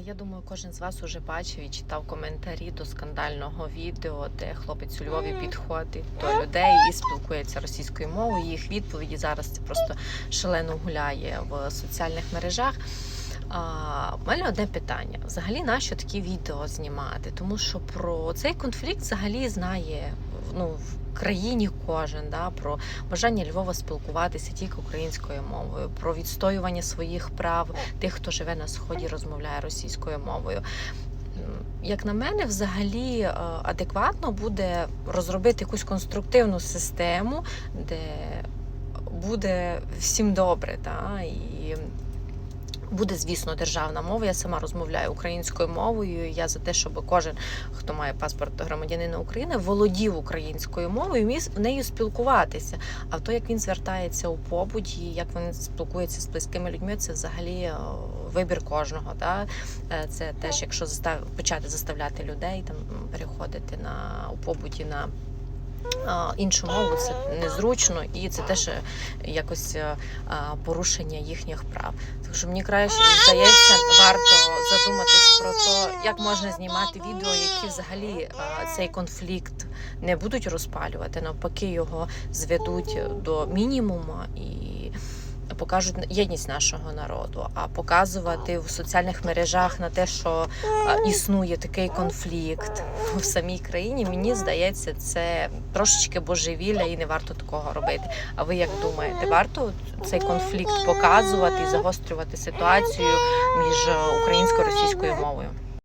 Я думаю, кожен з вас уже бачив і читав коментарі до скандального відео, де хлопець у Львові підходить до людей і спілкується російською мовою. Їх відповіді зараз це просто шалено гуляє в соціальних мережах. А, У мене одне питання: взагалі, нащо такі відео знімати? Тому що про цей конфлікт взагалі знає ну, в країні кожен да, про бажання Львова спілкуватися тільки українською мовою, про відстоювання своїх прав тих, хто живе на сході, розмовляє російською мовою. Як на мене, взагалі е, адекватно буде розробити якусь конструктивну систему, де буде всім добре, та, і буде, звісно, державна мова. Я сама розмовляю українською мовою. Я за те, щоб кожен, хто має паспорт громадянина України, володів українською мовою, міг нею спілкуватися. А то, як він звертається у побуті, як він спілкується з близькими людьми, це взагалі е, вибір кожного. Да? Е, Це теж, якщо застав почати заставляти людей там переходити на у побуті на. Іншу мову це незручно і це теж якось е, порушення їхніх прав. Так що мені краще здається, варто задуматись про те, як можна знімати відео, які взагалі цей конфлікт не будуть розпалювати, навпаки, його зведуть до мінімуму і покажуть єдність нашого народу. А показувати в соціальних мережах на те, що існує такий конфлікт в самій країні, мені здається, це трошечки божевілля і не варто такого робити. А ви як думаєте, варто цей конфлікт показувати і загострювати ситуацію між українською і російською мовою?